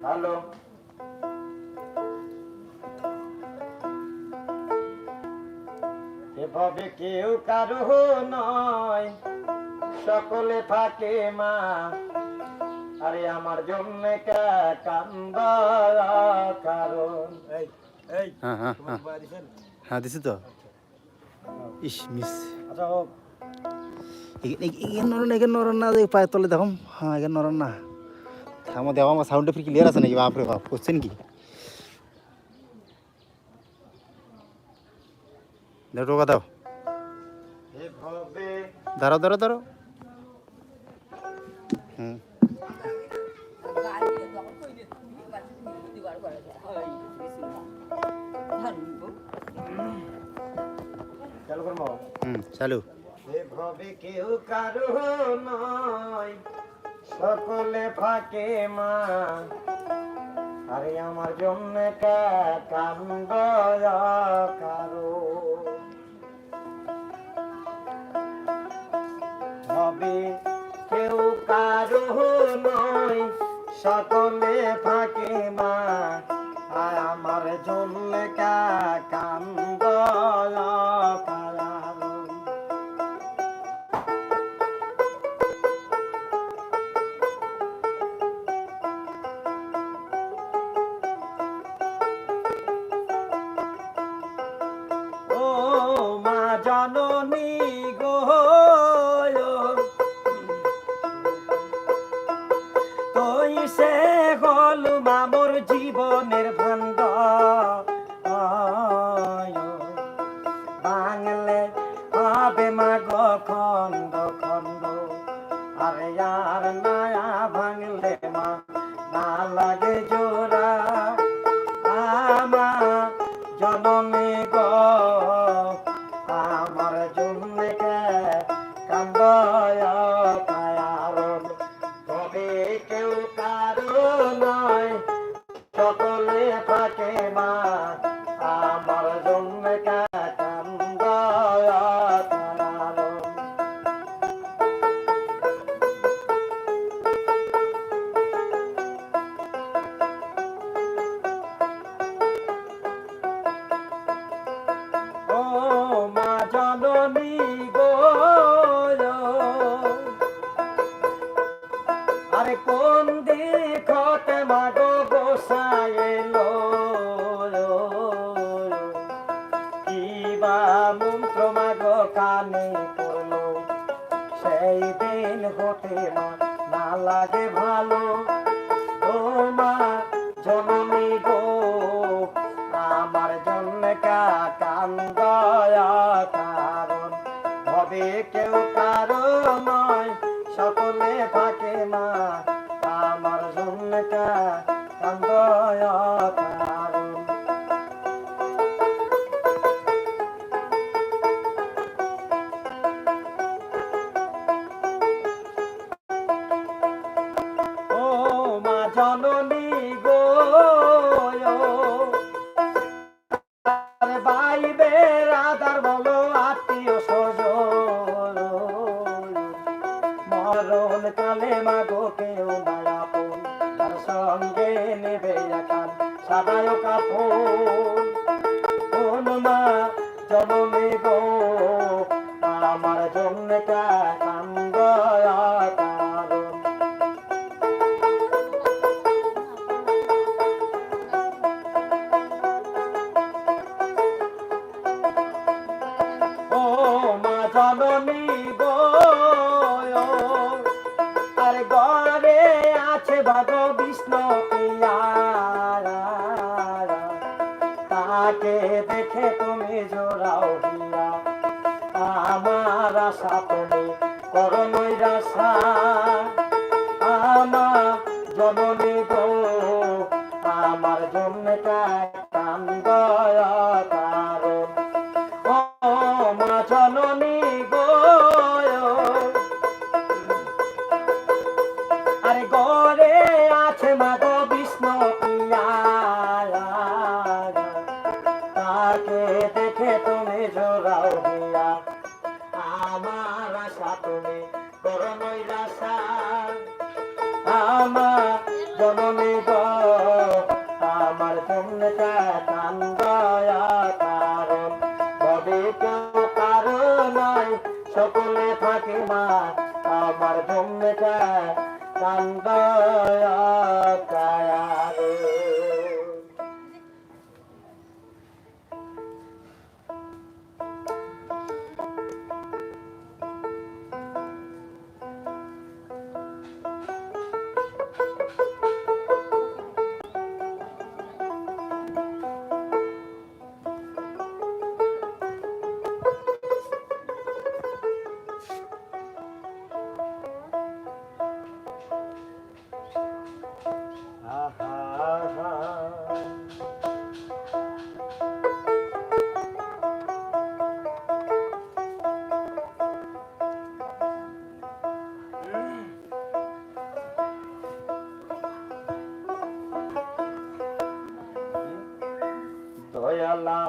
Hello. এভাবে কেউ কারও নয়। সকলে থাকে মা। আরে আমার জন্য কান্দ কারণ? এই এই হ্যাঁ হ্যাঁ হ্যাঁ? হ্যাঁ দিছি তো। ইস মিস। আচ্ছা নরন এখানে নরন না পায়ের তলে দেখো হ্যাঁ এখানে নরন না। আমার দেখো আমার সাউন্ডটা ফির ক্লিয়ার আছে নাকি? বাপরে বাপ, করছেন কি? টোকা দাও। দাঁড়াও দাঁড়াও দাঁড়াও হুম, চালু। এভাবে কেউ কারও নয়। সকলে ফাঁকে মা। আরে আমার জন্য কান্দ কারও। হবে কেউ কারও নয়, সকলে ফাঁকে মা। আর আমার জন্য কান্দ খন্ড খন্ড আরে আর নয়া ভাঙলে মা না লাগে জোড়া জন্য কান্দ কারণ আমার জন্য নাম কান্দয়া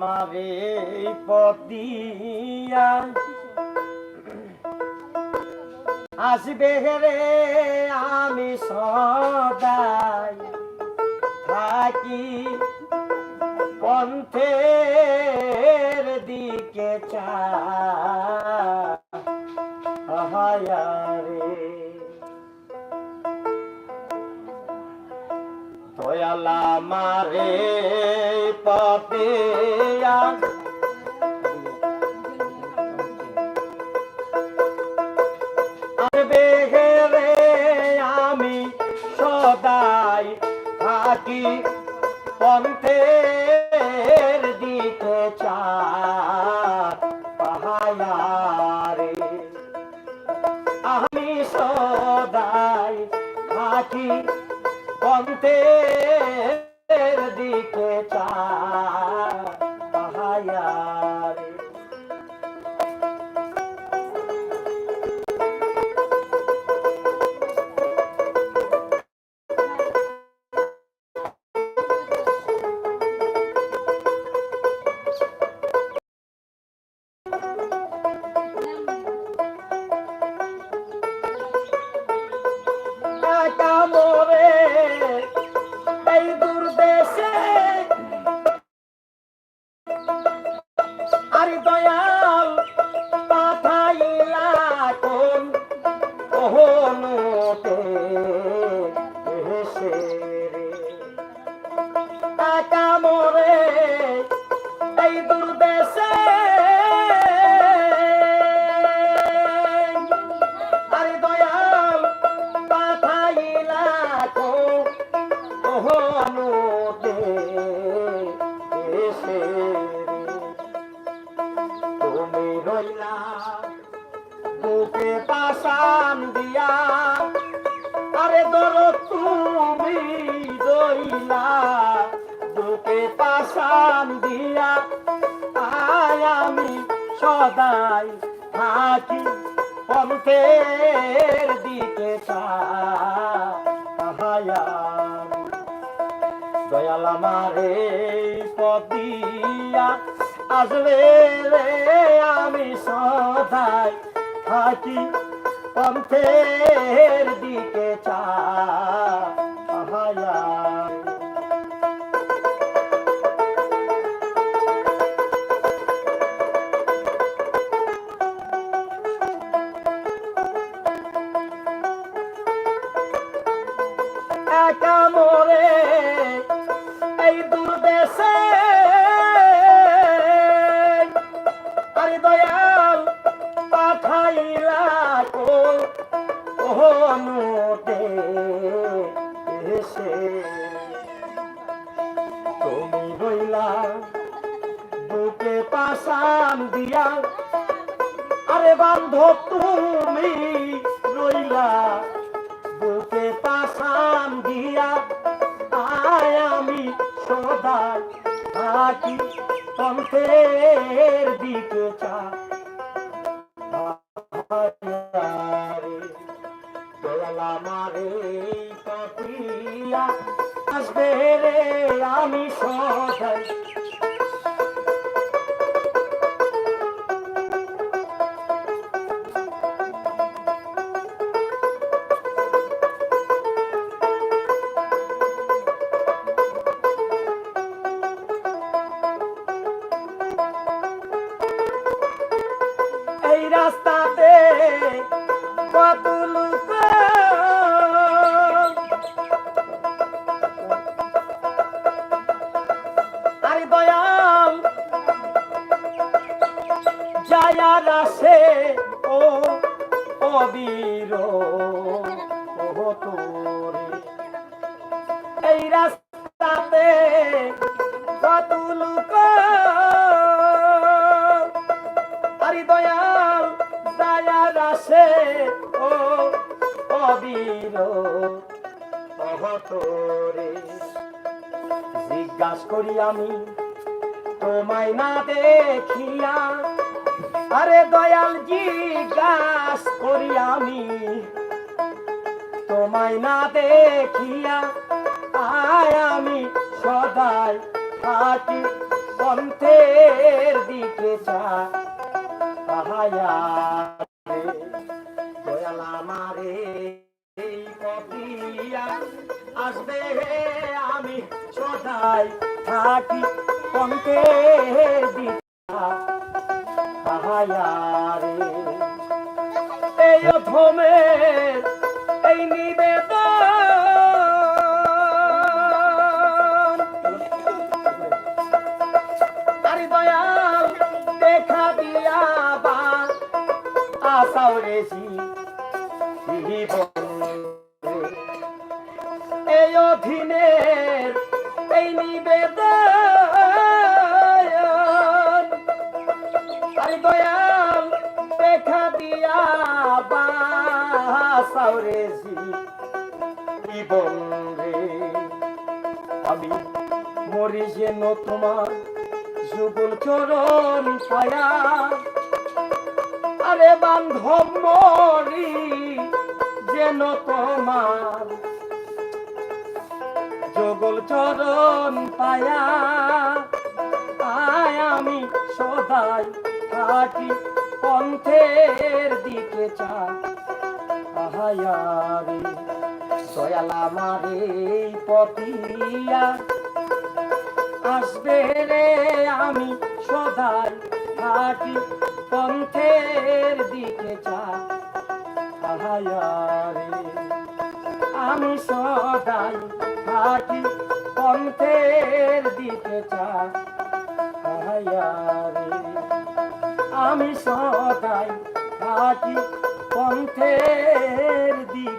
আমারে পতিয়া। আসবে রে আমি সদাই। থাকি পন্থের দিকে চাহায়ারে দয়ালা মারে পদিয়া আসবে আমি সদাই থাকি দয়াল আমারে পদিয়া আসবে রে আমি সদাই থাকি পন্থের দিকে চাহায়ার আরে বান্ধব তুমি রইলা। বুকে পাশান দিয়া আয় আমি থাকি দিকে চা আসবে রে আমি সদাই রাস্তাতে কত লোক। আরে দয়াল যায়ার আসে, ও অবীর ও তোরে, জিজ্ঞাস করি আমি, তোমায় না দেখিয়া। আরে দয়াল, জিজ্ঞাস করি আমি, তোমায় না দেখিয়া আয় আমি সদাই থাকি দিকে দয়াল আমারে আসবে আমি সদাই থাকি পন্থের দিকে এই আমি মরি যেন তোমার যুগল চরণ ছায়া। আরে বান্ধব মরি যেন তোমার যুগল চরণ পায়া আয় আমি সদাই থাকি পন্থের দিকে চা আহায়ারে দয়াল আমারে পতিয়া। আসবে রে আমি সদাই থাকি পন্থের দিকে চা আহায়ারে আমি সদাই থাকি পন্থের দিকে চা আহায়ারে আমি সদাই থাকি দিকে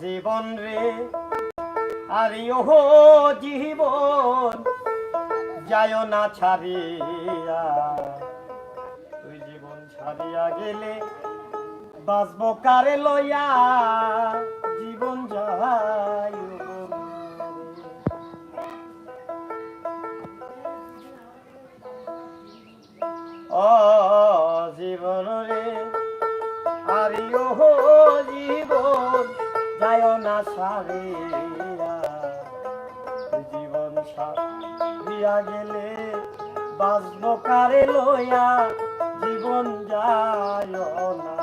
জীবন রে, আরে ওহ জীবন, যায় না ছাড়িয়া। তুই জীবন ছাড়িয়া গেলে বাঁচব কারে লইয়া? জীবন সারিয়া গেলে বাঁচব কারে লইয়া জীবন যায় না।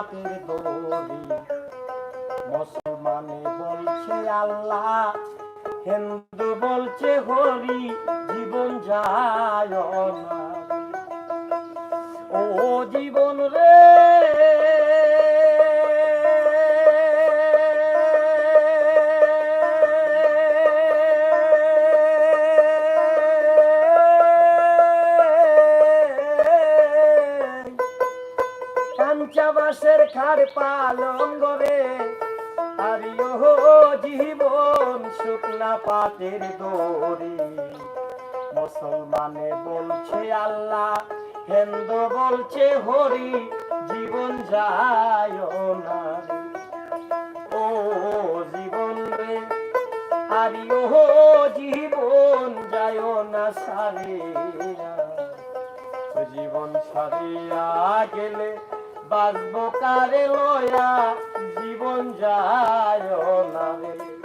শুকনা দরি মুসলমানে বলছে আল্লাহ হিন্দু খাড় পালঙ্গ রে আরে ও জীবন শুকনা পাতের দড়ি। মুসলমানে বলছে আল্লাহ, হিন্দু বলছে হরি, জীবন যায় না ও জীবন রে আরে ও জীবন যায় না সারিয়া। জীবন সারিয়া গেলে বাঁচব কারে লয়া জীবন যায় না রে।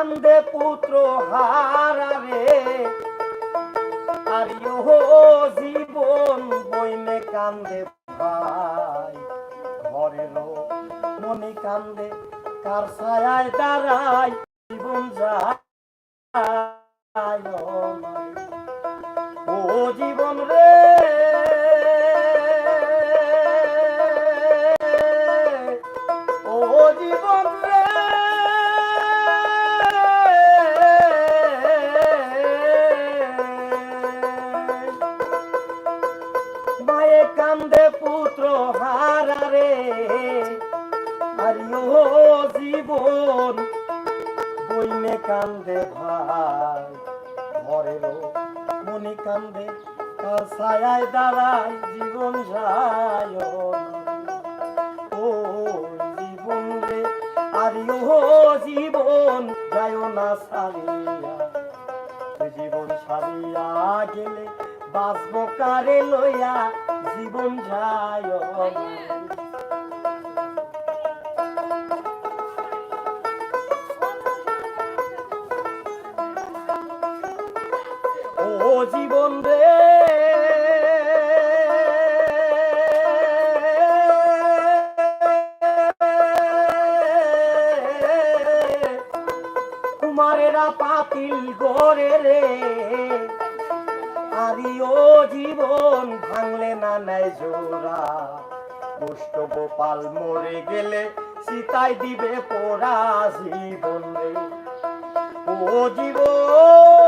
কান্দে পুত্র হারারে আর ও জীবন বইনে কান্দে ভাই। ঘরের মনে কান্দে, কার ছায়ায় দাঁড়ায় জীবন যায়। জীবন বইনে কান্দে ভাই মরের মনি কান্দে তার ছায়ায় দাঁড়ায় জীবন যায় ও জীবন রে, আরে ও জীবন যায় না সারিয়া জীবন সারিয়া গেলে বাঁচব কারে লইয়া জীবন যায় জীবন রে কুমারেরা পাতিল গড়ে রে। আরি ও জীবন ভাঙলে না নাই জোড়া। দুষ্ট গোপাল মরে গেলে সীতাই দিবে পোড়া জীবন রে। ও জীবন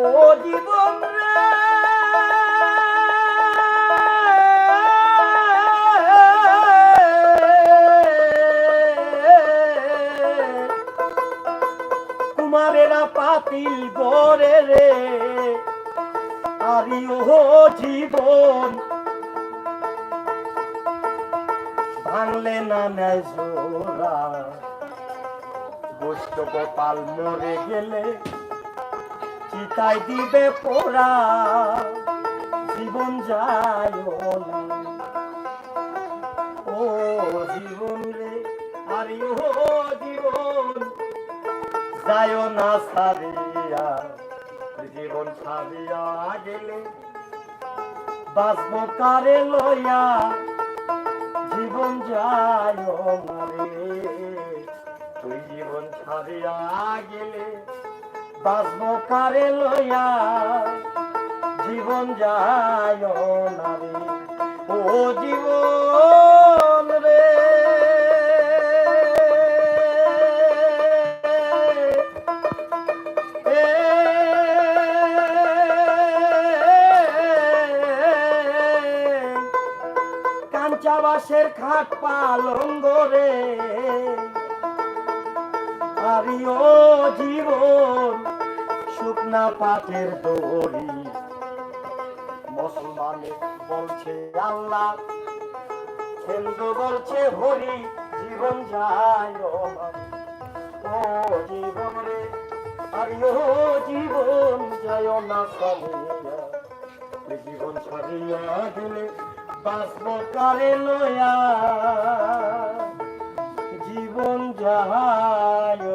ও জীবন রে। কুমারেরা পাতিল জীবন। ভাঙলে না নেয় জোড়া। গোষ্ঠ গোপাল মরে গেলে চিতাই দিবে পোড়া, জীবন যায় ও জীবন রে, আরে ও জীবন যায় না সারিয়া, জীবন সারিয়া গেলে বাঁচব কারে লইয়া, জীবন যায় না রে। তুই জীবন ছাড়িয়া গেলে বাঁচব কারে লইয়া জীবন যায় না রে। ও জীবন রে। কাঞ্চা বাসের খাট পালঙ্গ রে। আরিও জীবন, শুকনা পাটের দড়ি। মুসলমানে বলছে, আল্লাহ, হিন্দু বলছে, হরি, জীবন যায় ও জীবন রে আরিও জীবন যায় না সামিয়া এ জীবন ছাড়িয়া গেলে বাঁচব কারে লয়া? জীবন যায়